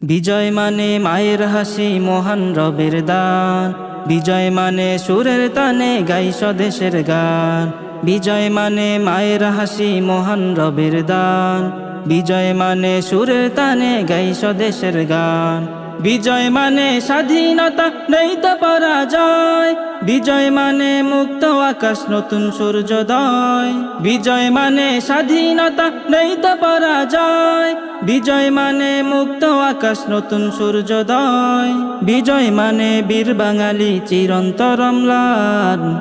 বিজয় মানে মায়ের হাসি, মহান রবের দান। বিজয় মানে সুরের তানে গাই স্বদেশের গান। বিজয় মানে মায়ের হাসি, মহান রবের দান। বিজয় মানে সুরের তানে গাই স্বদেশের গান। বিজয় মানে স্বাধীনতা, নেই তো পরাজয়। বিজয় মানে মুক্ত আকাশ, নতুন সূর্যোদয়। বিজয় মানে স্বাধীনতা, নেই তো পরাজয়। বিজয় মানে মুক্ত আকাশ, নতুন সূর্যোদয়। বিজয় মানে বীর বাঙালি, চিরন্তর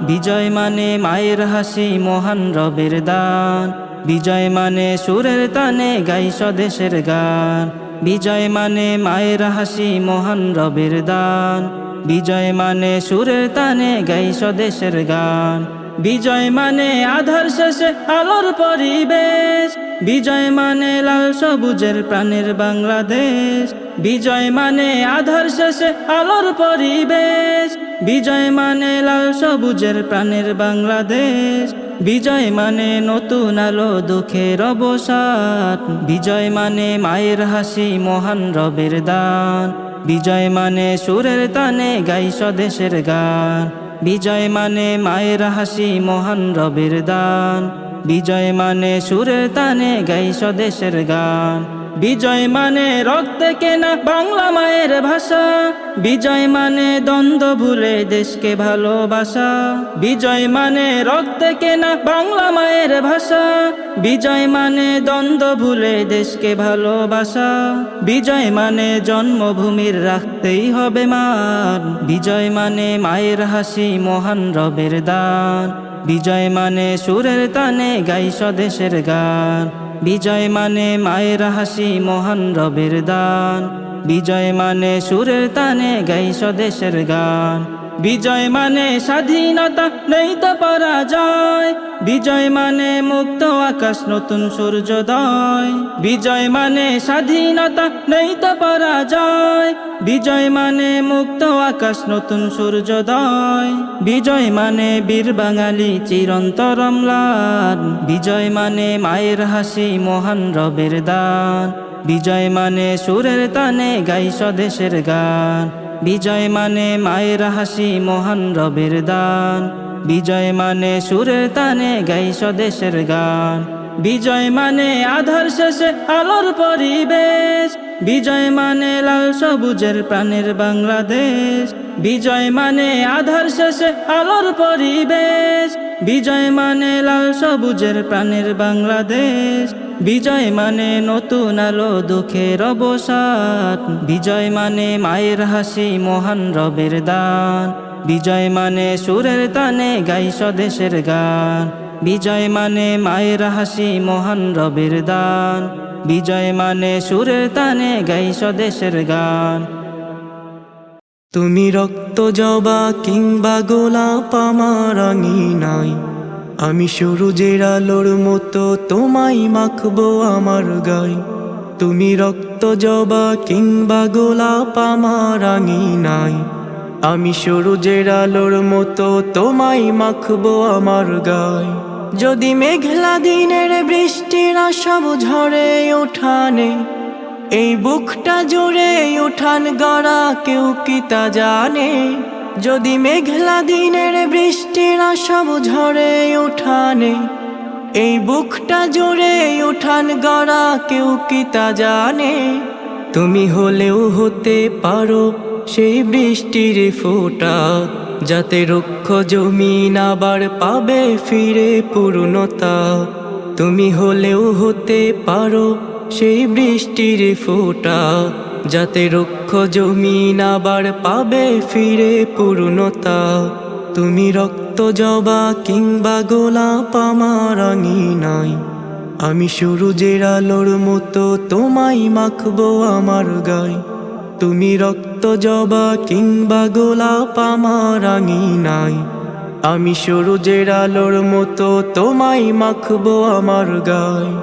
বিজয় মানে মায়ের হাসি, মহান রবের দান। বিজয় মানে সুরের তানে গাই স্বদেশের গান। বিজয় মানে মায়ের হাসি, মহান রবের দান। বিজয় মানে সুরের তানে গাই স্বদেশের গান। বিজয় মানে আধার শেষে আলোর পরিবেশ। বিজয় মানে লাল সবুজের প্রাণের বাংলাদেশ। বিজয় মানে আধার শেষে আলোর পরিবেশ। বিজয় মানে লাল সবুজের প্রাণের বাংলাদেশ। বিজয় মানে নতুন আলো, দুঃখের অবসাদ বিজয় মানে মায়ের হাসি, মহান রবের দান। বিজয় মানে সুরের তানে গাই স্বদেশের গান। বিজয় মানে মায়ের হাসি, মহান রবের দান। বিজয় মানে সুরের তানে গাই স্বদেশের গান। বিজয় মানে রক্তে কেনা বাংলা মায়ের ভাষা। বিজয় মানে দ্বন্দ্ব ভুলে দেশকে ভালোবাসা। বিজয় মানে রক্তে কেনা বাংলা মায়ের ভাষা। বিজয় মানে দ্বন্দ্ব ভুলে দেশকে ভালোবাসা। বিজয় মানে জন্মভূমির রাখতেই হবে মান। বিজয় মানে মায়ের হাসি মহান রবের দান। বিজয় মানে সুরের তানে গাই স্বদেশের গান। বিজয় মানে মায়ের হাসি মহান রবের দান। বিজয় মানে সুরের তানে গাই স্বদেশের গান। বিজয় মানে স্বাধীনতা, নেই তো পরাজয়। বিজয় মানে মুক্ত আকাশ, নতুন সূর্যোদয়। বিজয় মানে স্বাধীনতা, নেই তো পরাজয়। বিজয় মানে মুক্ত আকাশ, নতুন সূর্যোদয়। বিজয় মানে বীর বাঙালি, চিরন্তর বিজয় মানে মায়ের হাসি, মহান রবের দান। বিজয় মানে সুরের তানে গাই স্বদেশের গান। বিজয় মানে মায়ের হাসি, মহান রবের দান। বিজয় মানে সুরের তানে গাই স্বদেশের গান। বিজয় মানে আধার শেষে আলোর পরিবেশ। বিজয় মানে লাল সবুজের প্রাণের বাংলাদেশ। বিজয় মানে আধার শেষে আলোর পরিবেশ। বিজয় মানে লাল সবুজের প্রাণের বাংলাদেশ। বিজয় মানে নতুন আলো, দুঃখের অবসাদ। বিজয় মানে মায়ের হাসি, মহান রবের দান। বিজয় মানে সুরের তানে গাই স্বদেশের গান। বিজয় মানে মায়ের হাসি, মহান রবের দান। বিজয় মানে সুরের তানে গাই স্বদেশের গান। তুমি রক্ত জবা কিংবা গোলাপ, আমার নাই আমি সূর্যের আলোর মতো তোমায় মাখবো আমার গায়। তুমি রক্ত জবা কিংবা গোলাপ আমার আঙি নাই আমি সূর্যের আলোর মতো তোমায় মাখবো আমার গায়। যদি মেঘলা দিনের বৃষ্টির সব ঝরে ওঠানে, এই বুকটা জুড়ে উঠান গড়া কেউ কি তা জানে? যদি মেঘলা দিনের বৃষ্টির সব ঝরে উঠানে এই বুকটা জুড়ে উঠান গড়া কেউ কি তা জানে? তুমি হলেও হতে পারো সেই বৃষ্টির ফোঁটা, যাতে রুক্ষ জমিন আবার পাবে ফিরে পূর্ণতা। তুমি হলেও হতে পারো সেই বৃষ্টির ফোঁটা, যাতে রুক্ষ জমিন আবার পাবে ফিরে পূর্ণতা। তুমি রক্ত জবা কিংবা গোলাপ আমার নাই আমি সূর্যের আলোর মতো তোমায় মাখবো আমার গায়। তুমি রক্ত জবা কিংবা গোলাপ আমার নাই আমি সূর্যের আলোর মতো তোমায় মাখবো আমার গায়।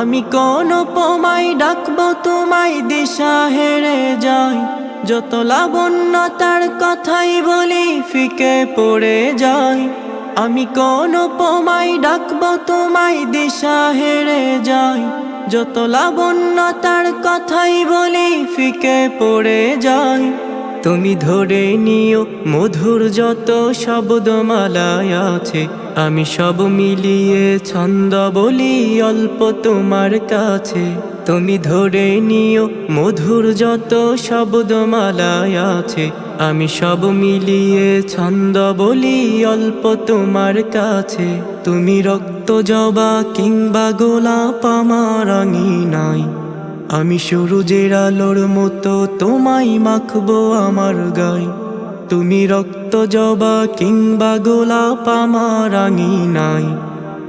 আমি কোন পমাই ডাকবো, তোমায় দিশা হেরে যাই। যত লাবণ্যতার কথাই বলি, ফিকে পড়ে যায় আমি কোন পমাই ডাকবো, তোমায় দিশা হেরে যাই। যত লাবণ্যতার কথাই বলি, ফিকে পড়ে যায় তুমি ধরে নিও, মধুর যত শব্দমালায় আছে, আমি সব মিলিয়ে ছন্দ বলি অল্প তোমার কাছে। তুমি ধরে নিও, মধুর যত শব্দমালায় আছে, আমি সব মিলিয়ে ছন্দ বলি অল্প তোমার কাছে। তুমি রক্ত জবা কিংবা গোলাপ আমার নাই আমি সূর্যের আলোর মতো তোমায় মাখবো আমার গায়। তুমি রক্ত জবা কিংবা গোলাপ আমার নাই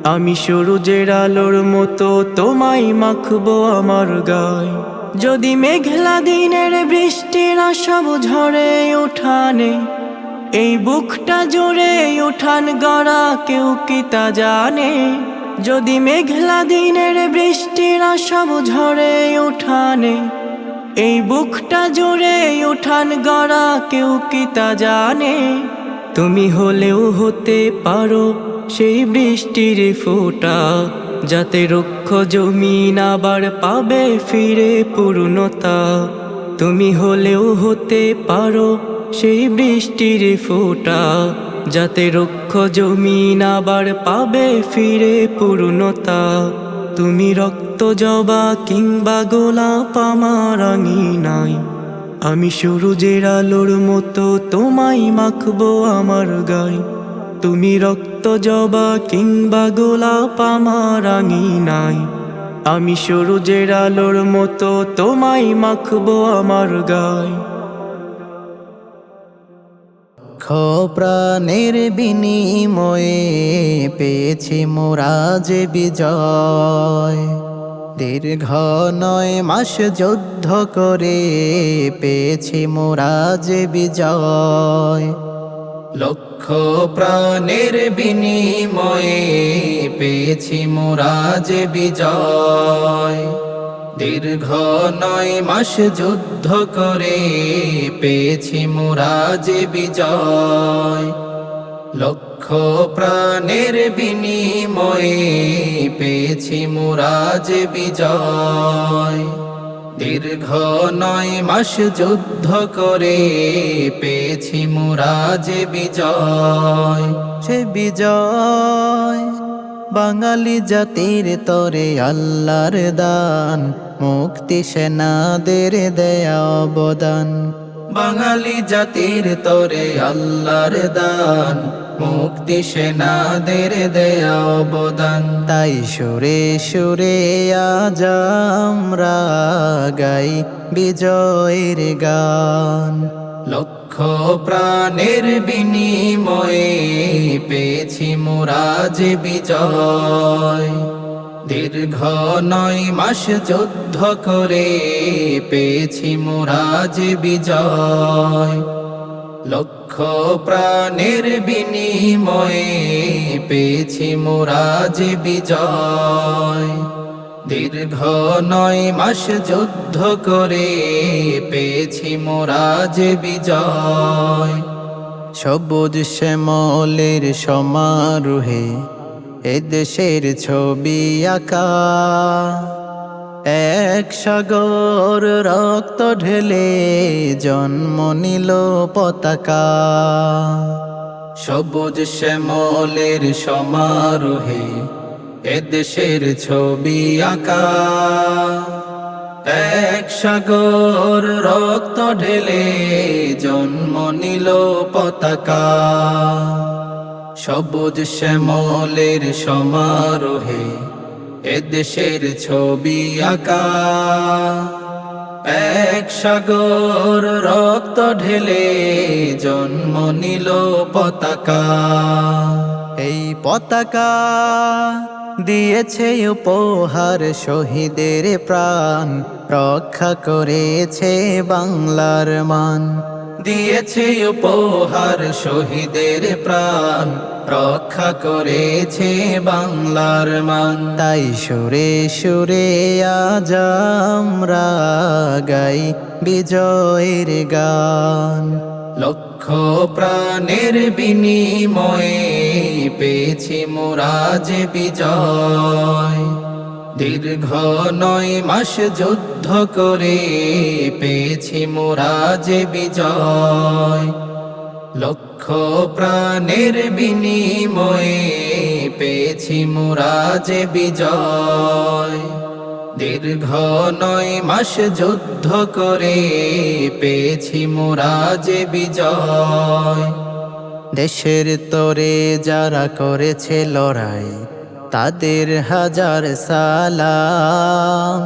আমি সূর্যের আলোর মতো তোমায় মাখবো আমার গায়। যদি মেঘলা দিনের বৃষ্টির সব ঝরে উঠানে, এই বুকটা জোরে উঠান গড়া কেউ কি তা জানে? যদি মেঘলা দিনের বৃষ্টির সব ঝরে উঠানে এই বুকটা জুড়ে উঠান গড়া কেউ কি তা জানে? তুমি হলেও হতে পারো সেই বৃষ্টির ফোঁটা, যাতে রুক্ষ জমিন আবার পাবে ফিরে পূর্ণতা। তুমি হলেও হতে পারো সেই বৃষ্টির ফোঁটা, যাতে রুক্ষ জমিন আবার পাবে ফিরে পূর্ণতা। তুমি রক্ত জবা কিংবা গোলাপ আমার নাই আমি সূর্যের আলোর মতো তোমায় মাখবো আমার গায়। তুমি রক্ত জবা কিংবা গোলাপ আমার নাই আমি সূর্যের আলোর মতো তোমায় মাখবো আমার গায়। প্রাণের বিনিময়ে পেয়েছি মোরা যে বিজয়। দীর্ঘ নয় মাস যুদ্ধ করে পেয়েছি মোরা যে বিজয়। লক্ষ প্রাণের বিনিময়ে পেয়েছি মোরা যে বিজয়। দীর্ঘ নয় মাস যুদ্ধ করে পেয়েছি মোরা যে বিজয়। লক্ষ প্রাণের বিনিময়ে পেয়েছি মোরা যে বিজয়। দীর্ঘ নয় মাস যুদ্ধ করে পেয়েছি মোরা যে বিজয়। সে বিজয়, বাঙালি জাতির তরে আল্লাহর দান। মুক্তি সেনাদের দেয়া অবদান। বাঙালি জাতির তরে আল্লাহর দান। মুক্তি সেনাদের দেয়া অবদান। তাই সুরে সুরে আজ আমরা গাই বিজয়ের গান। লক্ষ প্রাণের বিনিময়ে পেয়েছি মোরা যে বিজয়। দীর্ঘ নয় মাস যুদ্ধ করে পেয়েছি মোরা যে বিজয়। লক্ষ প্রাণের বিনিময়ে পেয়েছি মোরা যে বিজয়। দীর্ঘ নয় মাস যুদ্ধ করে পেয়েছি মোরা যে বিজয়। সবুজ শ্যামলের সমারোহে এদেশের ছবি আঁকা। এক সাগর রক্ত ঢেলে জন্ম নিল পতাকা। সবুজ শ্যামলের সমারোহে এদেশের ছবি আঁকা। এক সাগর রক্ত ঢেলে জন্ম নিল পতাকা। সবুজ শ্যামলের সমারোহে এদেশের ছবি আঁকা। এক সাগর রক্ত ঢেলে জন্ম নিল পতাকা। এই পতাকা দিয়েছে উপহার শহীদের প্রাণ, রক্ষা করেছে বাংলার মান। দিয়েছে উপহার শহীদের প্রাণ রক্ষা করেছে বাংলার মান। তাই সুরে সুরে আজ আমরা গাই বিজয়ের গান। লক্ষ প্রাণের বিনিময়ে পেয়েছি মোরা যে বিজয়। দীর্ঘ নয় মাস যুদ্ধ করে পেয়েছি মোরা যে বিজয়। লক্ষ প্রাণের বিনিময়ে পেয়েছি মোরা যে বিজয়। দীর্ঘ নয় মাস যুদ্ধ করে পেয়েছি মোরা যে বিজয়। দেশের তরে যারা করেছে লড়াই, তাদের হাজার সালাম।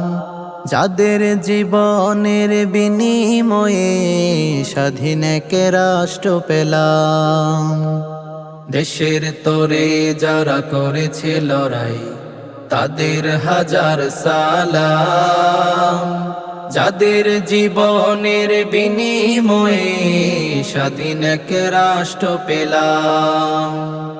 যাদের জীবনের বিনিময়ে স্বাধীন কে রাষ্ট্র পেলাম। দেশের তরে যারা করেছে লড়াই, তাদের হাজার সালাম। যাদের জীবনের বিনিময়ে স্বাধীন এক রাষ্ট্র পেলাম।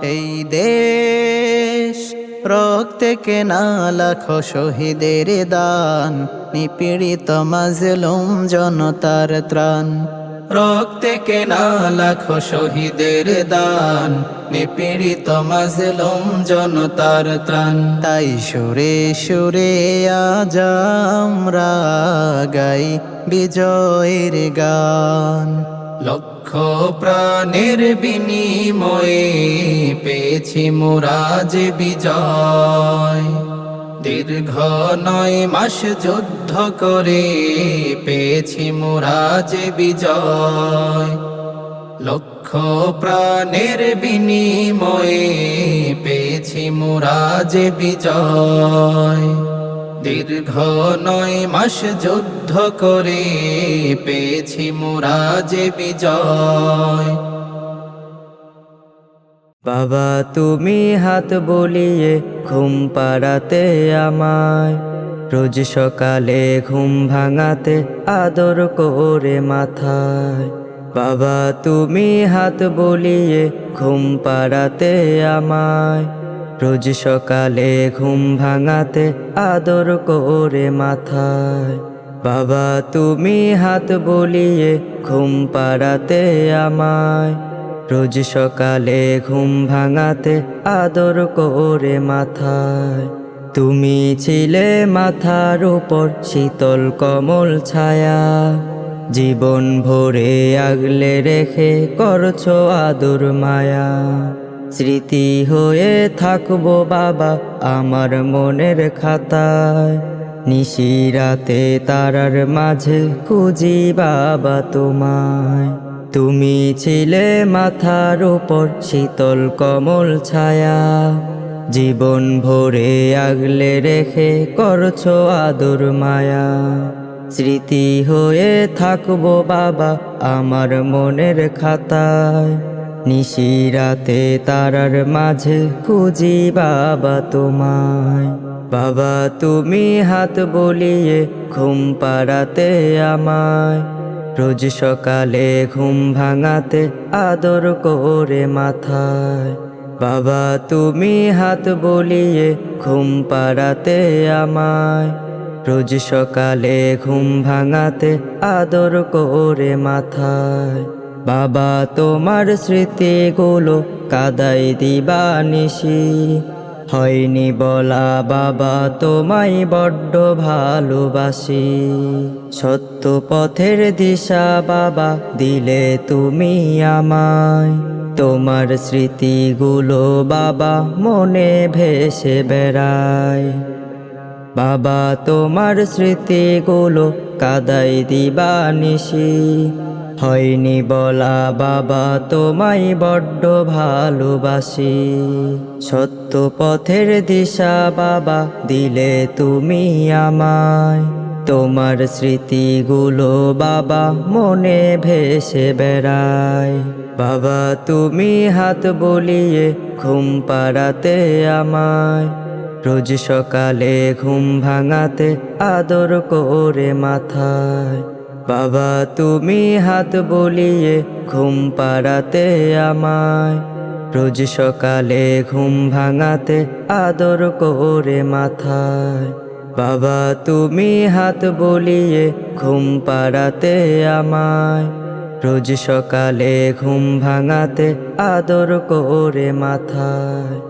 এই দেশ রক্তে কেনা লাখো শহীদের দান, নিপীড়িত মাজলুম জনতার ত্রাণ। রক্তে কেনা লাখো শহীদের দান, নিপীড়িত মাজলুম জনতার ত্রাণ। তাই সুরে সুরে আজ আমরা গাই বিজয়ের গান। লক্ষ প্রাণের বিনিময়ে, পেয়েছি মোরা যে বিজয়। দীর্ঘ নয় মাস যুদ্ধ করে, পেয়েছি মোরা যে বিজয়। লক্ষ প্রাণের বিনিময়ে, পেয়েছি মোরা যে বিজয়। দীর্ঘ নয় মাস যুদ্ধ করে পেয়েছি মোরা যে বিজয়। বাবা, তুমি হাত বলিয়ে ঘুম পাড়াতে আমায়। রোজ সকালে ঘুম ভাঙাতে আদর করে মাথায়। বাবা, তুমি হাত বলিয়ে ঘুম পাড়াতে আমায়। রোজ সকালে ঘুম ভাঙাতে আদর করে মাথায়। বাবা, তুমি হাত বলিয়ে ঘুম পাড়াতে আমায়। রোজ সকালে ঘুম ভাঙাতে আদর করে মাথায়। তুমি ছিলে মাথার উপর শীতল কমল ছায়া। জীবন ভরে আগলে রেখে করছ আদর মায়া। স্মৃতি হয়ে থাকব বাবা আমার মনের খাতায়। নিশিরাতে তারার মাঝে খুঁজি বাবা তোমায়। তুমি ছিলে মাথার উপর শীতল কমল ছায়া। জীবন ভরে আগলে রেখে করছ আদর মায়া। স্মৃতি হয়ে থাকব বাবা আমার মনের খাতায়। নিশিরাতে তারার মাঝে খুঁজি বাবা তোমায়। বাবা, তুমি হাত বলিয়ে ঘুম পাড়াতে আমায়। রোজ সকালে ঘুম ভাঙাতে আদর করে মাথায়। বাবা, তুমি হাত বলিয়ে ঘুম পাড়াতে আমায়। রোজ সকালে ঘুম ভাঙাতে আদর করে মাথায়। বাবা, তোমার স্মৃতিগুলো কাদাই দিবা নিশি। হয়নি বলা বাবা, তোমায় বড্ড ভালোবাসি। সত্য পথের দিশা বাবা, দিলে তুমি আমায়। তোমার স্মৃতিগুলো বাবা, মনে ভেসে বেড়ায়। বাবা, তোমার স্মৃতিগুলো কাদাই দিবা নিশি। হয়নি বলা বাবা, তোমায় বড্ড ভালোবাসি। সত্য পথের দিশা বাবা, দিলে তুমি আমায়। তোমার স্মৃতিগুলো বাবা, মনে ভেসে বেড়ায়। বাবা, তুমি হাত বলিয়ে ঘুম পাড়াতে আমায়। রোজ সকালে ঘুম ভাঙাতে আদর করে মাথায়। বাবা, তুমি হাত বলিয়ে ঘুম পাড়াতে আমায়। রোজ সকালে ঘুম ভাঙাতে আদর করে মাথায়। বাবা, তুমি হাত বলিয়ে ঘুম পাড়াতে আমায়। রোজ সকালে ঘুম ভাঙাতে আদর করে মাথায়।